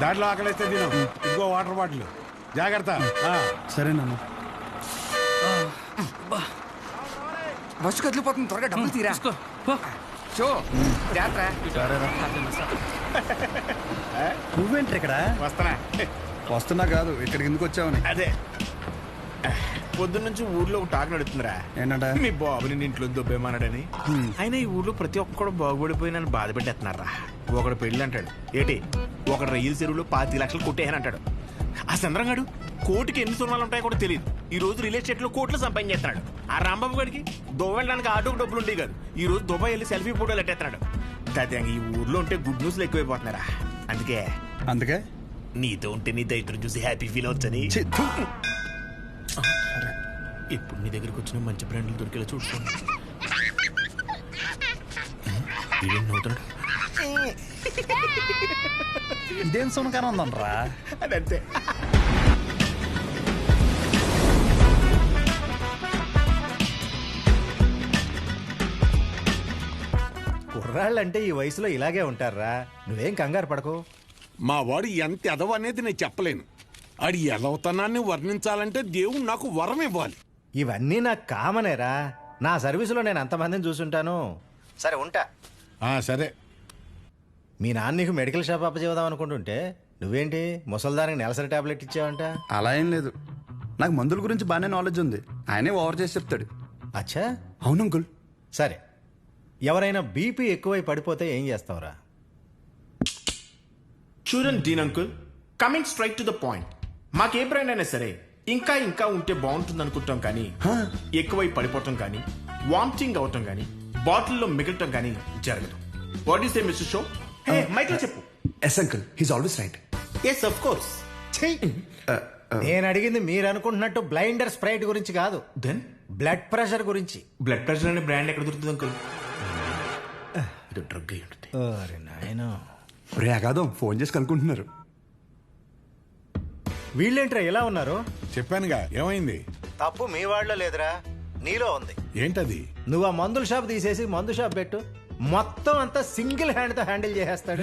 దాంట్లో ఆకలిస్తే తిను. ఇదిగో వాటర్ బాటిల్. జాగ్రత్త. ఆ, సరేనమ్మా బస్సు కదిలిపోతుంది త్వరగా డబ్బులు తీరా. షో జాగ్రత్త. నువ్వేంటి ఇక్కడ? వస్తానా వస్తున్నా కాదు ఇక్కడికి ఎందుకు వచ్చావని. అదే. పొద్దున్న నుంచి ఊర్లో ఒక టాక్ నడుతుందిరా. ఏంటంట? మీ బాబుని ఇంట్లో దొబ్బేమన్నాడని. అయినా ఈ ఊర్లో ప్రతి ఒక్కడు బాగుపడిపోయి నన్ను బాధ పెట్టేస్తున్నారా ఒకడు పెళ్ళి అంటాడు ఏటి? ఒకడు రైలు చెరువులో పాతి లక్షలు కొట్టేయని అంటాడు ఆ చంద్రంగాడు కోటికి ఎన్ని సున్నాలు ఉంటాయో కూడా తెలియదు ఈ రోజు రియల్ ఎస్టేట్లో కోట్లు సంపాదించేస్తున్నాడు. ఆ రాంబాబు గడికి వెళ్ళడానికి ఆటోకి డబ్బులు ఉండేవి కాదు. ఈ రోజు దుబాయ్ వెళ్ళి సెల్ఫీ ఫోటోలు ఎట్టేస్తున్నాడు దాదాపు ఈ ఊర్లో ఉంటే గుడ్ న్యూస్లు ఎక్కువైపోతున్నారా? అందుకే అందుకే? నీతో ఉంటే నీ దైత్రం చూసి హ్యాపీ ఫీల్ అవచ్చని. ఇప్పుడు నీ దగ్గరికి వచ్చిన మంచి బ్రాండ్లు దొరికేలా చూసుకోండి. ఇదేం ఇదేం సునకాన ఉందనరా అదంతే. కుర్రాళ్ళంటే ఈ వయసులో ఇలాగే ఉంటారా? నువ్వేం కంగారు పడకు. మా వాడు ఎంత ఎదవ అనేది నేను చెప్పలేను. ఆడి ఎదవతనాన్ని వర్ణించాలంటే దేవుడు నాకు వరం ఇవ్వాలి. ఇవన్నీ నాకు కామనేరా. నా సర్వీసులో నేను అంతమందిని చూసుంటాను. సరే ఉంటా. ఆ సరే. మీ నాన్న నీకు మెడికల్ షాప్ అప్పచేద్దాం అనుకుంటుంటే నువ్వేంటి ముసల్దానికి నెలసరి టాబ్లెట్ ఇచ్చావంట? అలా ఏం లేదు. నాకు మందుల గురించి బాగానే నాలెడ్జ్ ఉంది. ఆయనే ఓవర్ చేసి చెప్తాడు. అచ్చా? అవును అంకుల్. సరే. ఎవరైనా బీపీ ఎక్కువై పడిపోతే ఏం చేస్తావురా? చూడండి dean uncle coming straight to the point మాకే బ్రాండ్ అయినా సరే ఇంకా ఇంకా ఉంటే బాగుంటుంది అనుకుంటాం కానీ ఎక్కువై పడిపోవటం కానీ వామిటింగ్ అవటం కానీ బాటిల్లో మిగలటం కానీ జరగదు. What is a mister show hey మైక్లో చెప్పు. Yes uncle he's always right yes of course నేను అడిగింది మీరు అనుకుంటున్నట్టు బ్లైండర్ స్ప్రైట్ గురించి కాదు. దెన్ బ్లడ్ ప్రెషర్ గురించి. బ్లడ్ ప్రెషర్ అనే బ్రాండ్ ఎక్కడ దొరుకుతుంది అంకుల్? ఇది డ్రగ్ అయి ఉంటుంది అరే నాయనా. రే అగాదం ఫోన్ చేసి కనుక్కుంటున్నారు. వీళ్ళేంట్రా ఇలా ఉన్నారు? చెప్పానుగా ఏమైంది? తప్పు మీ వాళ్ళలో లేదురా నీలో ఉంది. ఏంటది? నువ్వు ఆ మందుల షాప్ తీసేసి మందు షాప్ పెట్టు. మొత్తం అంతా సింగిల్ హ్యాండ్తో హ్యాండిల్ చేసేస్తాడు.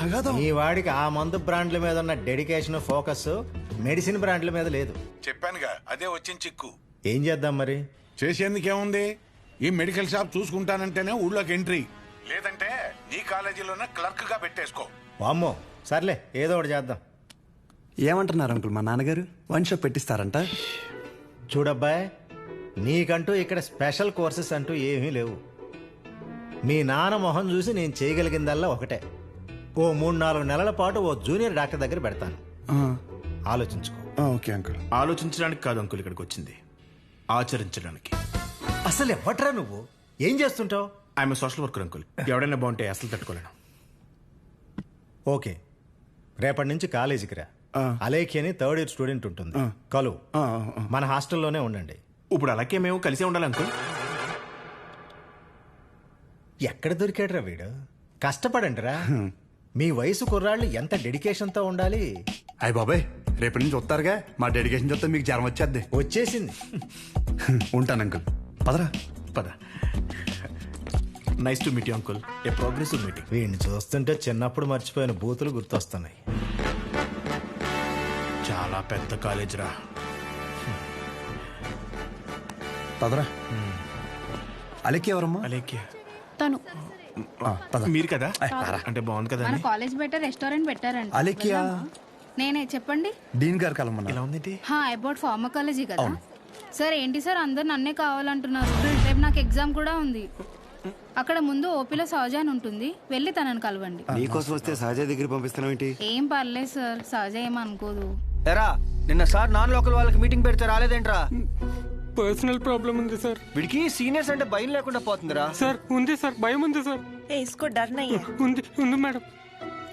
అగాదం ఈ వాడికి ఆ మందు బ్రాండ్ల మీద ఉన్న డెడికేషన్ ఫోకస్ మెడిసిన్ బ్రాండ్ల మీద లేదు. చెప్పానుగా అదే వచ్చిన చిక్కు. ఏం చేద్దాం మరి? చేసేందుకేముంది? ఈ మెడికల్ షాప్ చూసుకుంటానంటేనే ఊళ్ళోకి ఎంట్రీ. లేదంటే నీ కాలేజీలోనే క్లర్క్గా పెట్టేసుకో. వామ్మో సర్లే ఏదో ఒకటి చేద్దాం. ఏమంటున్నారు అంకుల్ మా నాన్నగారు? వన్ షాప్ పెట్టిస్తారంట. చూడబ్బాయ్ నీకంటూ ఇక్కడ స్పెషల్ కోర్సెస్ అంటూ ఏమీ లేవు. మీ నాన్న మొహం చూసి నేను చేయగలిగిందల్లా ఒకటే. ఓ మూడు నాలుగు నెలల పాటు ఓ జూనియర్ డాక్టర్ దగ్గర పెడతాను. ఆలోచించుకో. Okay uncle. ఆలోచించడానికి కాదు అంకుల్ ఇక్కడికి వచ్చింది. ఆచరించడానికి. అసలు ఎవ్వట్రా నువ్వు? ఏం చేస్తుంటావు? I'm social worker uncle. ఎవడైనా బాగుంటే అసలు తట్టుకోలేను. ఓకే. రేపటి నుంచి కాలేజీకి రా. అలేఖి అని థర్డ్ ఇయర్ స్టూడెంట్ ఉంటుంది. కలువు మన హాస్టల్లోనే ఉండండి. ఇప్పుడు అలాగే మేము కలిసే ఉండాలి అంకుల్. ఎక్కడ దొరికాడురా వీడు? కష్టపడండి రా మీ వయసు కుర్రాళ్ళు ఎంత డెడికేషన్తో ఉండాలి? అయ్య బాబాయ్ రేపటి నుంచి వస్తారుగా. మా డెడికేషన్ చూస్తే మీకు జ్వరం వచ్చేద్ది. వచ్చేసింది. ఉంటాను అంకుల్. పదరా. పద. Nice to meet you uncle a progressive meeting వీడిని చూస్తుంటే చిన్నప్పుడు మర్చిపోయిన బూతులు గుర్తొస్తున్నాయి. చాలా పెద్ద కాలేజ్ రా. పదరా. అలెక్కి ఎవరమ్మా? అలాగే తను మీరు కదా? అంటే బాగుంది కదా మన కాలేజ్ బెటర్ రెస్టారెంట్ పెట్టారంట అలెక్కియా? వెళ్దామా? నేనే చెప్పండి. డీన్ గారు కలమన్నా ఎలా ఉందేంటి హా అబౌట్ ఫార్మకాలజీ కదా? సార్ ఏంటి సార్? అందరు నన్నే కావాలంటున్నారు. రేపు నాకు ఎగ్జామ్ కూడా ఉంది. అక్కడ ముందు ఓపీలో సహజ అని ఉంటుంది. వెళ్ళి తనని కలవండి. నీకోసం వస్తే సహజ దగ్గర పంపిస్తున్నావు ఏంటి? ఏం పర్లేదు సార్. సహజ ఏమనుకోదు ఎరా నిన్న సార్ నాన్ లోకల్ వాళ్ళకి మీటింగ్ పెడితే రాలేదేంట్రా? పర్సనల్ ప్రాబ్లం ఉంది సార్ వీడికి సీనియర్స్ అంటే భయం లేకుండా పోతుందిరా సార్ ఉంది సార్ భయం ఉంది సార్ ए इसको डर नहीं है ఉంది ఉంది మేడం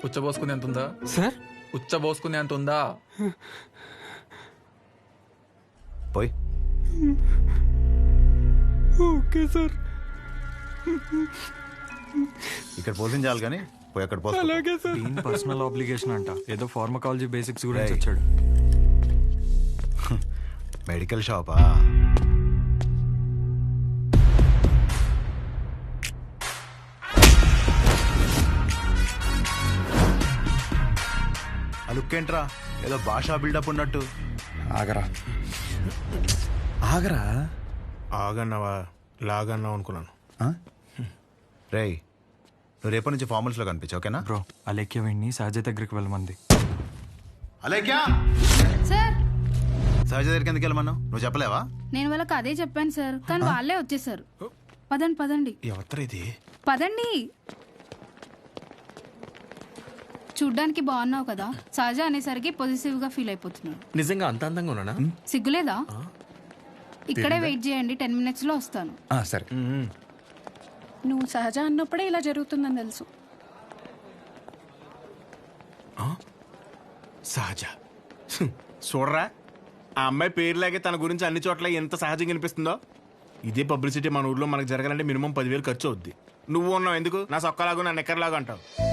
ఉచ్చబోసుకునే అంత ఉందా సార్ ఉచ్చబోసుకునే అంత ఉందా పోయి ఓకే సార్ ఇక్కడ పోషించాలి కానీ పోయి అక్కడ పోస్తా అలాగే సార్ పర్సనల్ ఆబ్లిగేషన్ అంట ఏదో ఫార్మకాలజీ బేసిక్స్ గురించి వచ్చాడు మెడికల్ షాపా? లుక్ ఏంట్రా? ఏదో భాషా బిల్డప్ ఉన్నట్టు. ఆగరా. ఆగరా? ఆగన్నావా? లాగన్నావు అనుకున్నాను? రేయ్ నువ్వు రేపటి నుంచి ఫార్మల్స్లో కనిపించు ఓకేనా? బ్రో అలేఖ్య వెండి సహజ దగ్గరికి వెళ్ళమంది. అలేక్యా సార్ సహజ దగ్గరికి ఎందుకు వెళ్ళమన్నావు? నువ్వు చెప్పలేవా? నేను వాళ్ళకి అదే చెప్పాను సార్. కానీ వాళ్ళే వచ్చేసారు. పదండి పదండి. ఎవరు ఇది? పదండి. చూడ్డానికి బాగున్నావు కదా. సహజ అనేసరికి పొజిటివ్గా ఫీల్ అయిపోతున్నాడు. నిజంగా అంత అందంగా ఉన్నానా? సిగ్గులేదా? ఇక్కడే వెయిట్ చేయండి టెన్ మినిట్స్లో వస్తాను. ఆ, సరే. నువ్వు సహజ అన్నప్పుడే ఇలా జరుగుతుందని తెలుసు. సహజ. చూడరా? ఆ అమ్మాయి పేరులాగే తన గురించి అన్ని చోట్ల ఎంత సహజంగా అనిపిస్తుందో ఇదే పబ్లిసిటీ మన ఊర్లో మనకు జరగాలంటే మినిమం పదివేలు ఖర్చు అవుద్ది. నువ్వు ఉన్నావు ఎందుకు? నా సొక్కలాగా నా నెక్కర్లాగా అంటావు.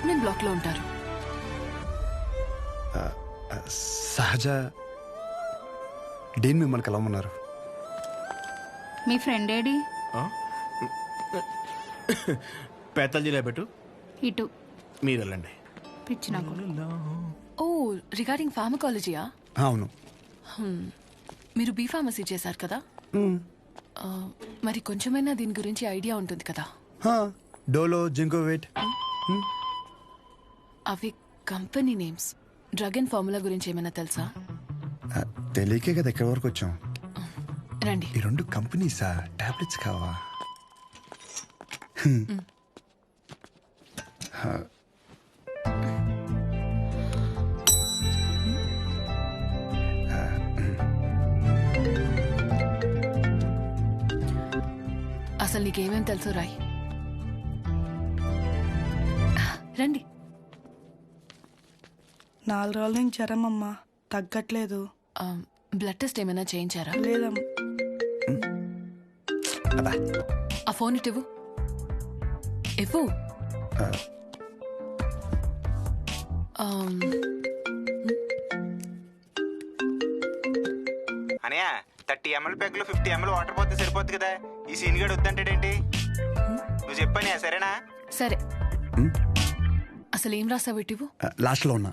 అడ్మిన్ బ్లాక్లో ఉంటారు సహజ డీన్ మిమ్మల్ని కలవమన్నారు. మీ ఫ్రెండ్ ఏడి? పేతల జిల్లా పెట్టు. ఇటు. మీరు వెళ్ళండి. పిచ్చి నాకు ఓ రిగార్డింగ్ ఫార్మకాలజీయా? అవును. మీరు బీ ఫార్మసీ చేశారు కదా? మరి కొంచెమైనా దీని గురించి ఐడియా ఉంటుంది కదా? హా, డోలో జింకోవేట్ అవి company names. Drug and formula గురించి ఏమైనా తెలుసా? ఆ, తెలియకే కదా ఎక్కడి వరకు వచ్చాం. రండి. ఈ రెండు కంపెనీసా? టాబ్లెట్స్ కావా? అసలు నీకేమేం తెలుసు రాయ్? రండి. నాలుగు రోజుల నుంచి జ్వరం అమ్మా. తగ్గట్లేదు. బ్లడ్ టెస్ట్ ఏమైనా చేయించారా? లేదమ్మా. అబ్బా. ఆ ఫోన్ ఇటు ఇవ్వు. ఇవ్వు ఆమ్, అనయా థర్టీ ఎంఎల్ ప్యాక్లో ఫిఫ్టీ ఎంఎల్ వాటర్ పోతే సరిపోద్ది కదా. ఈ సీన్ గడు వద్దంటాడేంటి? నువ్వు చెప్పానే సరేనా? సరే. అసలు ఏం రాసావు ఇటు ఇవ్వు. లాస్ట్లో ఉన్నా.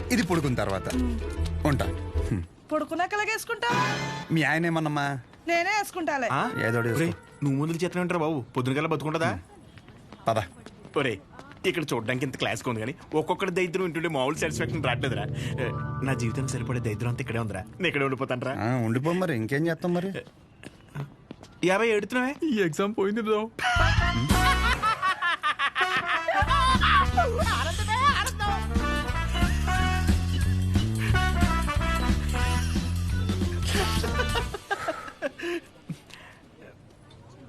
ఇది పడుకున్న తర్వాత. ఉంటా. పడుకున్నాక వేసుకుంటా మీ ఆయన ఏమన్నమ్మా? నేనే వేసుకుంటాలే. ఏదో. నువ్వు ముందుకు చేతనే ఉంటారా బాబు. పొద్దున కల్లా బతుకుంటుందా? పద. ఒరే ఇక్కడ చూడడానికి ఇంత క్లాస్గా ఉంది కానీ ఒక్కొక్కటి దరిద్రం వింటుంటే మామూలు సాటిస్ఫాక్షన్ రావట్లేదురా నా జీవితం సరిపడే దరిద్రం అంతా ఇక్కడే ఉందిరా. నేను ఇక్కడే ఉండిపోతాను రా ఆ, ఉండిపో మరి. ఇంకేం చేస్తాం మరి? యాభై ఎడుతున్నావే ఈ ఎగ్జామ్ పోయింది బ్రో.